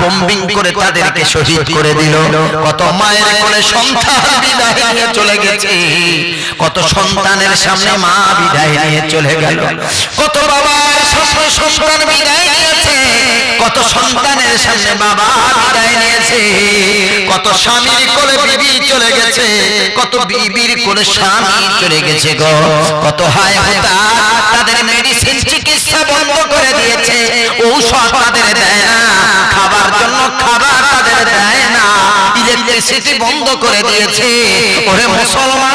Bombing করে তাদেরকে শহীদ করে দিল। কত মায়ের কোলে সন্তান বিদায় নিয়ে চলে গেছে। কত সন্তানের সামনে মা বিদায় নিয়ে চলে গেল। কত বাবার সামনে সন্তান বিদায় নিয়েছে। কত সন্তানের সামনে বাবা বিদায় নিয়েছে। কত স্বামীর কোলে বিবি চলে গেছে। কত বিবির কোলে স্বামী চলে গেছে গো। কত হায় হতা তাদের মেডিসিন চিকিৎসা বন্ধ করে দিয়েছে। ঔষধ তাদের দেয় না। ইলেকট্রিসিটি বন্ধ করে দিয়েছে। ওরে মুসলমান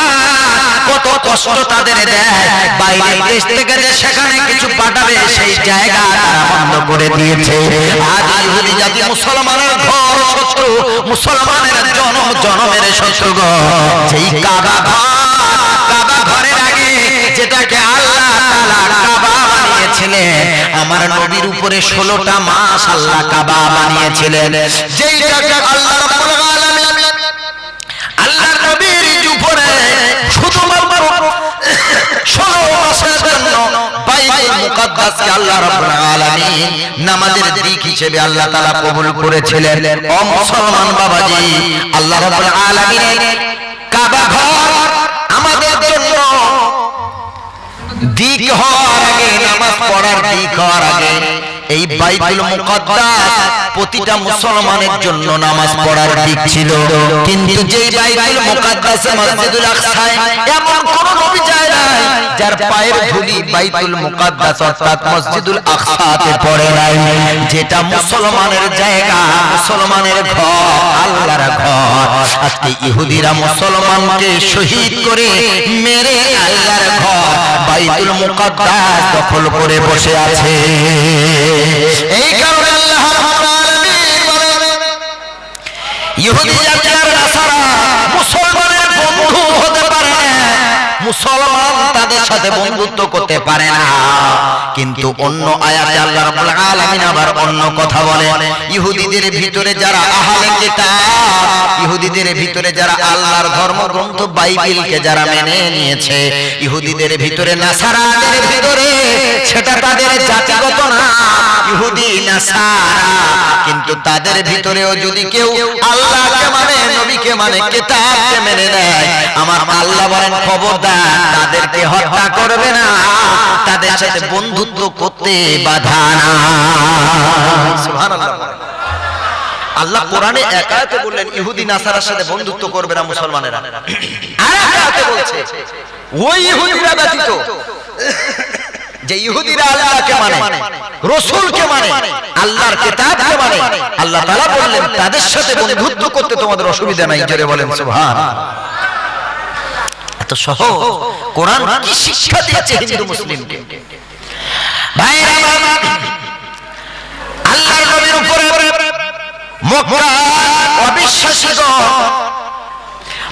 কত কষ্ট তাদের দেয়। বাইরে দেশ থেকে সেখানে কিছু পাঠাবে সেই জায়গা বন্ধ করে দিয়েছে। আজ ইহুদি জাতি মুসলমানের ঘর শত্রু মুসলমানের জনম জনমের শত্রু যেই কাবা ঘর কাবা ঘরের আগে যেটাকে আল্লাহ তাআলা কাবা বানিয়েছিলেন আমার নবীর উপরে ষোলোটা মাস আল্লাহ কাবা বানিয়েছিলেন। যেইটাকে আল্লাহ মুকাদ্দাসকে আল্লাহ রাব্বুল আলামিন নামাজের দিক হিসেবে আল্লাহ তাআলা কবুল করেছিলেন। ও মুসলমান বাবাজি, আল্লাহ রাব্বুল আলামিনের কাবা ঘর আমাদের জন্য দিক হওয়ার আগে, নামাজ পড়ার দিক হওয়ার আগে, এই বাইতুল মুকদ্দাস প্রতিটা মুসলমানের জন্য নামাজ পড়ার দিক ছিল। কিন্তু যেই বাইতুল মুকদ্দাসে মসজিদুল আকসায় এমন কোন যার পায়ের ধুলি বাইতুল মুকাদ্দাস অর্থাৎ মসজিদুল আকসাতে পড়ে নাই। যেটা মুসলমানের জায়গা মুসলমানের ঘর আল্লাহর ঘর। আজকে ইহুদিরা মুসলমানকে শহীদ করে মেরে আল্লাহর ঘর। বাইতুল মুকাদ্দাস দখল করে বসে আছে এই কারণে আল্লাহ রাব্বুল আলামিন বলেন ইহুদি জাতি আর নাসারা মুসলমানের বন্ধু হতে পারে না মুসলমান তাদের সাথে বন্ধুত্ব করতে পারে না। কিন্তু অন্য আয়াতে আল্লাহ রাব্বুল আলামিন আবার অন্য কথা বলে। ইহুদিদের ভিতরে যারা আহলে কিতাব, ইহুদিদের ভিতরে যারা আল্লাহর ধর্মগ্রন্থ বাইবেলকে যারা মেনে নিয়েছে, ইহুদিদের ভিতরে নাসারাদের ভিতরে সেটা তাদের জাতিগত না। ইহুদি, নাসারা, কিন্তু তাদের ভিতরেও যদি কেউ আল্লাহকে মানে নবীকে মানে কিতাবকে মেনে নেয়, আমার আল্লাহ বলেন খবরদার, তাদেরকে হত্যা করবে না। তাদের সাথে বন্ধুত্ব করতে বাধা না। আল্লাহ কোরআনে একাতে বললেন ইহুদি নাসারার সাথে বন্ধুত্ব করবে না মুসলমানেরা। আর একাতে বলছে ওই ইহুদিরা ব্যতীত যে ইহুদিরা আল্লাহকে মানে রসুলকে মানে আল্লাহর কিতাবকে মানে। আল্লাহ তাআলা বললেন তাদের সাথে বন্ধুত্ব করতে তোমাদের অসুবিধা নাই। জোরে বলেন সুবহান এত সহজ। কোরআন কি শিক্ষা দিয়েছে হিন্দু মুসলিমকে? ভাইরা আল্লাহর নবীর উপরে মক্কা অবিশ্বাসীগণ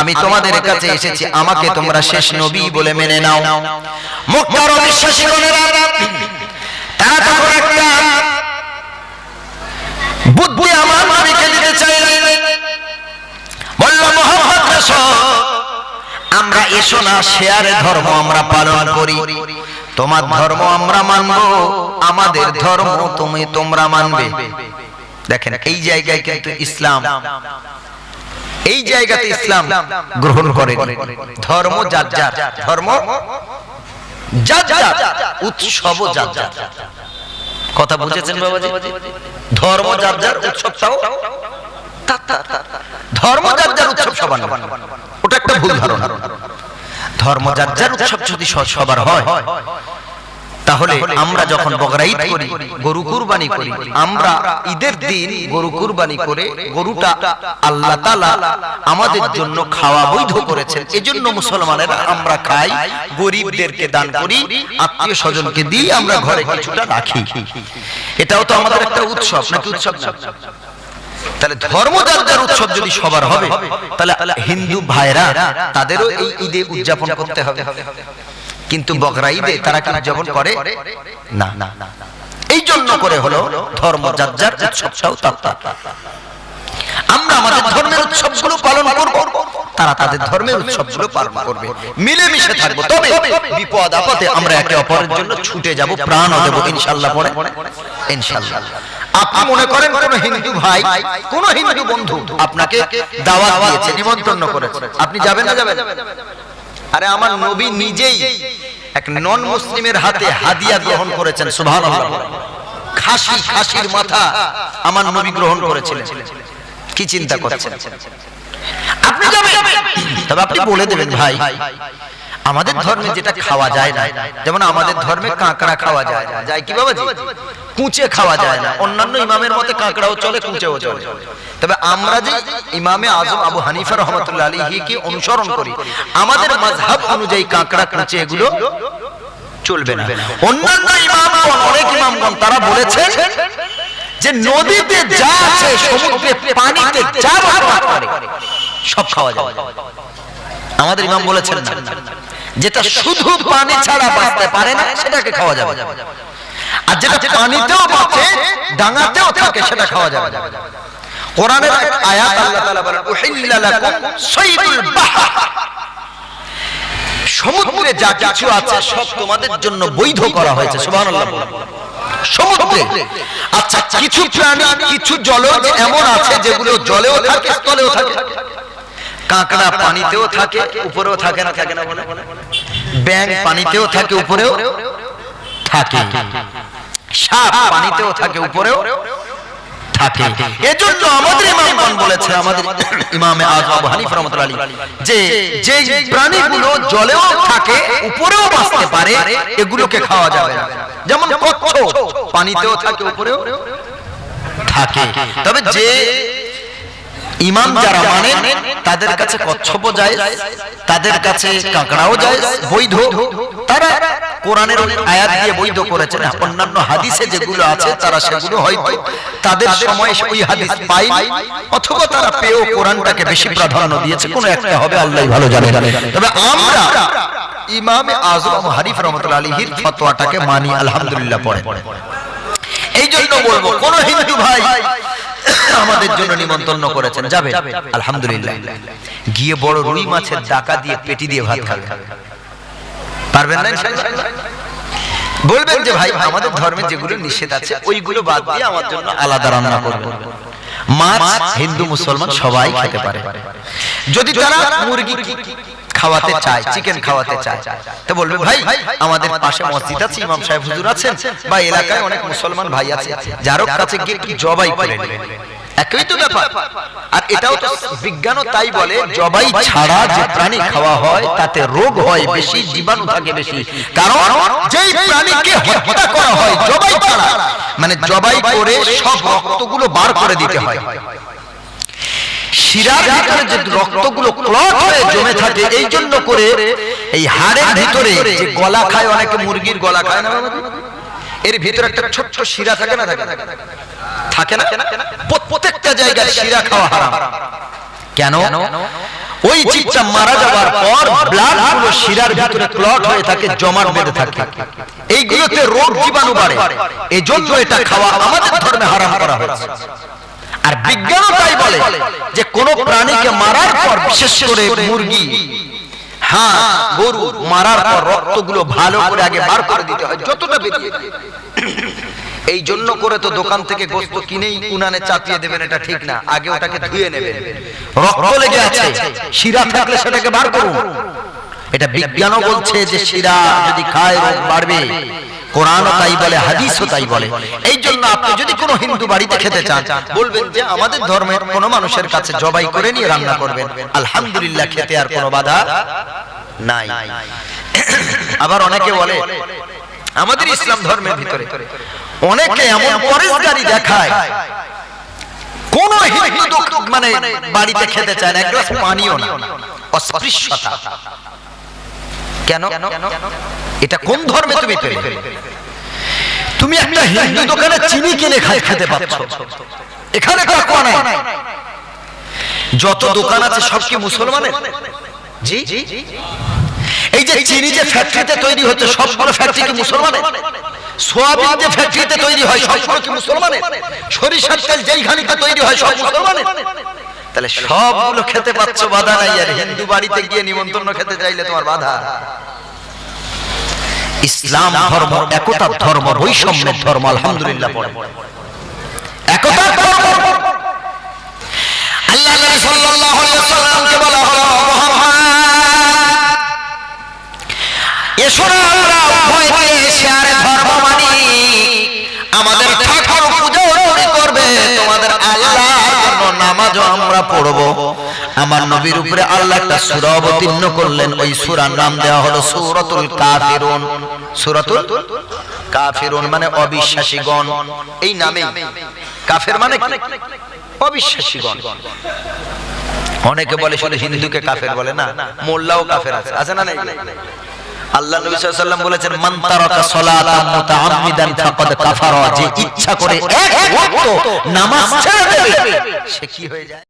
আমি তোমাদের কাছে এসেছি আমাকে তোমরা শেষ নবী বলে মেনে নাও। মক্কার অবিশ্বাসী তারা তখন একটা বুদ্ধি আমার নবীকে দিতে চাইলেন। বলল মোহাম্মদ আমরা এসো না শেয়ারে ধর্ম আমরা পালন করি। তোমার ধর্ম আমরা মানব আমাদের ধর্ম তুমি তোমরা মানবে। দেখেন এই জায়গায় কিন্তু ইসলাম। এই জায়গাতে ইসলাম গ্রহণ করে ধর্ম যার যার। ধর্ম উৎসব কথা বুঝেছেন বাবাজি? ধর্ম যার যার। ধর্ম যার যার, উৎসব সবার ওটা একটা ভুল ধর্ম যার যার, উৎসব যদি সবার হয় তাহলে আমরা যখন বকরা ঈদ করি গরু কুরবানি করি আমরা ঈদের দিন গরু কুরবানি করে গরুটা আল্লাহ তাআলা আমাদের জন্য খাওয়া বৈধ করেছেন। এজন্য মুসলমানেরা আমরা খাই গরিবদেরকে দান করি আত্মীয় স্বজনকে দিই আমরা ঘরে কিছুটা রাখি। এটাও তো আমাদের একটা উৎসব নাকি উৎসব না? তাহলে ধর্ম যার যার উৎসব যদি সবার হবে তাহলে হিন্দু ভাইরা তাদেরও এই ঈদে উদযাপন করতে হবে। কিন্তু বকরা তারা কি উদযাপন করে? না এই জন্য করে হলো ধর্ম যার যার। আমরা আমাদের ধর্মের উৎসবগুলো পালন করব, তারা তাদের ধর্মের উৎসবগুলো পালন করবে। মিলেমিশে তবে বিপদ আপদে আমরা একে অপরের জন্য ছুটে যাব, প্রাণ দেব ইনশাআল্লাহ পরে। ইনশাআল্লাহ। আপনি মনে করেন কোন হিন্দু ভাই, কোন হিন্দু বন্ধু আপনাকে দাওয়াত দিয়েছে, নিমন্ত্রণ করেছে। আপনি যাবেন না? যাবেন আরে আমার নবী নিজেই এক নন মুসলিমের হাতে হাদিয়া গ্রহণ করেছেন, সুবহানাল্লাহ। খাসি, খাসির মাথা আমার নবী গ্রহণ করেছিলেন। কি চিন্তা করছেন? আপনি তবে আপনি বলে দেবেন, ভাই, আমাদের ধর্মে যেটা খাওয়া যায় না, যেমন আমাদের ধর্মে কাঁকড়া খাওয়া যায় না। যায় কি বাবাজি? কুঁচে খাওয়া যায় না। অন্যান্য ইমামের মতে কাঁকড়াও চলে, কুঁচেও চলে। তবে আমরা যে ইমামে আজম আবু হানিফা রহমতুল্লাহ আলাইহি কি অনুসরণ করি, আমাদের মাযহাব অনুযায়ী কাঁকড়া কুঁচে এগুলো চলবে না। অন্যান্য ইমামগণ অনেক ইমামগণ তারা বলেছেন যে নদীতে যা আছে, সমুদ্রে পানিতে যা করে, সব খাওয়া যাবে। আমাদের ইমাম বলেছেন না, যেটা শুধু পানি ছাড়া বাঁচতে পারে না, সেটাকে খাওয়া যাবে। আর যেটা পানিতেও বাঁচে, ডাঙাতেও থাকে, সেটা খাওয়া যাবে। কোরআনের এক আয়াত আল্লাহ তাআলা বলেন উহিল্লা লাকুম সাইদুল বাহর। সমুদ্রে যা কিছু আছে সব তোমাদের জন্য বৈধ করা হয়েছে সুবহানাল্লাহ সমুদ্রে। আচ্ছা কিছু প্রাণী কিছু জলজ এমন আছে যেগুলো জলেও থাকে স্থলেও থাকে। কাঁকড়া পানিতেও থাকে উপরেও থাকে না থাকে না বলে ব্যাং পানিতেও থাকে উপরেও থাকে। সাপ পানিতেও থাকে উপরেও থাকে। এজন্য আমাদের ইমামগণ বলেছে আমাদের ইমামে আজম আবু হানিফা রাহমাতুল্লাহ যে যে প্রাণীগুলো জলেও থাকে উপরেও বাঁচতে পারে এগুলোকে খাওয়া যাবে না। যেমন কচ্ছপ পানিতেও থাকে উপরেও থাকে। তবে যে ইমাম যারা মানেন তাদের কাছে কচ্ছপও যায় তাদের কাছে কাঁকড়াও যায় বৈধ। তারা কোরআনের আয়াত দিয়ে বৈধ করেছেন অন্যান্য হাদিসে যেগুলো আছে তারা সেগুলো হয়তো তাদের সময় ওই হাদিস পাই অথবা তারা পেয়েও কোরআনটাকে বেশি প্রাধান্য দিয়েছে কোনো একটা হবে আল্লাহ ভালো জানে। তবে আমরা ইমামে আজম হারিফ রহমতুল্লাহ আলীহির ফতোয়াটাকে মানি আলহামদুলিল্লাহ পড়ে। এই জন্য বলব কোন হিন্দু ভাই আমাদের জন্য নিমন্ত্রণ করেছেন যাবে আলহামদুলিল্লাহ। গিয়ে বড় রুই মাছের ডাকা দিয়ে পেটি দিয়ে ভাত খাবে। পারবেন না? বলবেন যে ভাই আমাদের ধর্মে যেগুলো নিষেধ আছে ওইগুলো বাদ দিয়ে আমার জন্য আলাদা রান্না করবেন মাছ হিন্দু মুসলমান সবাই খেতে পারে। যদি তারা মুরগি খাওয়াতে চায় চিকেন খাওয়াতে চায় তো বলবে ভাই আমাদের পাশে মসজিদ আছে ইমাম সাহেব হুজুর আছেন বা এলাকায় অনেক মুসলমান ভাই আছে যারও কাছে গিয়ে কি জবাই করে নেবেন একই তো ব্যাপার। আর এটাও তো তাই বলে, জবাই ছাড়া যে প্রাণী খাওয়া হয়, তাতে রোগ হয় বেশি, জীবাণু থাকে বেশি। কারণ যেই প্রাণীকে হত্যা করা হয়, জবাই ছাড়া মানে জবাই করে সব রক্তগুলো বার করে দিতে হয়। শিরার ভিতরে যে রক্তগুলো ক্লট হয়ে জমে থাকে, এই জন্য করে এই হাড়ের ভিতরে যে গলা খায়, অনেকে মুরগির গলা খায় না এর ভিতরে একটা ছোট্ট শিরা থাকে না? থাকে? থাকে না? প্রত্যেকটা জায়গায় শিরা খাওয়া হারাম। কেন? ওই চিপটা মারা যাওয়ার পর ব্লাডগুলো শিরার ভিতরে ক্লট হয়ে থাকে জমাট বেঁধে থাকে। এইগুলোতে রোগ জীবাণু বাড়ে। এই জন্য এটা খাওয়া আমাদের ধর্মে হারাম করা হয়েছে। আর বিজ্ঞানও তাই বলে যে কোন প্রাণীকে মারার পর বিশেষ করে মুরগি। হ্যাঁ গরু মারার পর রক্তগুলো ভালো করে আগে বার করে দিতে হয় যতটা বেরিয়ে। এই জন্য করে তো দোকান থেকে গোস্ত কিনেই উনানে চাপিয়ে দেবেন, এটা ঠিক না। আগে ওটাকে ধুয়ে নেবেন। রক্ত লেগে আছে, শিরা থাকলে সেটাকে বার করুন। এটা বিজ্ঞানও বলছে যে শিরা যদি খায়, রোগ বাড়বে। কোরআনও তাই বলে, হাদিসও তাই বলে। এই জন্য আপনি যদি কোনো হিন্দু বাড়িতে খেতে চান, বলবেন যে আমাদের ধর্মের কোনো মানুষের কাছে জবাই করে নিয়ে রান্না করবেন। আলহামদুলিল্লাহ, খেতে আর কোনো বাধা নাই। আবার অনেকে বলে, আমাদের ইসলাম ধর্মের ভিতরে অনেকে এমন পরেশগারি দেখায়। কোন হিন্দু মানে বাড়িতে খেতে চায় না এক গ্লাস পানিও না। অস্পৃশ্যতা। কেন? এটা কোন ধর্মে তুমি পেলে? তুমি একটা হিন্দু দোকানে চিনি কিনে খাই খেতে পাচ্ছ এখানে তাকুয়া নাই। যত দোকান আছে সব কি মুসলমানের? জি? এই যে চিনি যে ফ্যাক্টরিতে তৈরি হচ্ছে সবগুলো ফ্যাক্টরি কি মুসলমানের? সোয়াবিন যে ফ্যাক্টরিতে তৈরি হয় সবগুলো কি মুসলমানের? সরিষার তেল যেইখানিতে তৈরি হয় সব মুসলমানের? তাহলে সবগুলো খেতে পাচ্ছ বাধা নাই আর। হিন্দু বাড়িতে গিয়ে নিমন্ত্রণ খেতে চাইলে তোমার বাধা। ইসলাম ধর্ম একতা ধর্ম বৈষম্যের ধর্ম আলহামদুলিল্লাহ পড়ে। একতা ধর্ম। আল্লাহ সাল্লাল্লাহু আলাইহি ওয়াসাল্লামকে বলা হলো নামাজও আমরা পড়ব। আমার নবীর উপরে আল্লাহ একটা সূরা অবতীর্ণ করলেন। ওই সূরার নাম দেওয়া হলো সূরাতুল কাফিরুন। সূরাতুল কাফিরুন মানে অবিশ্বাসীগণ। এই নামেই কাফের মানে কি? অবিশ্বাসীগণ। অনেকে বলে শুধু হিন্দুকে কাফের বলে না, মোল্লাও কাফের আছে। আছে না নাই? আল্লাহ নবী সাল্লাল্লাহু বলেছেন, মান তারাকা সালাতান মুতাআম্মিদান ফাকাদ কাফারা যে ইচ্ছা করে এক ওয়াক্ত নামাজ ছেড়ে দেবে, সে কি হয়ে যায়?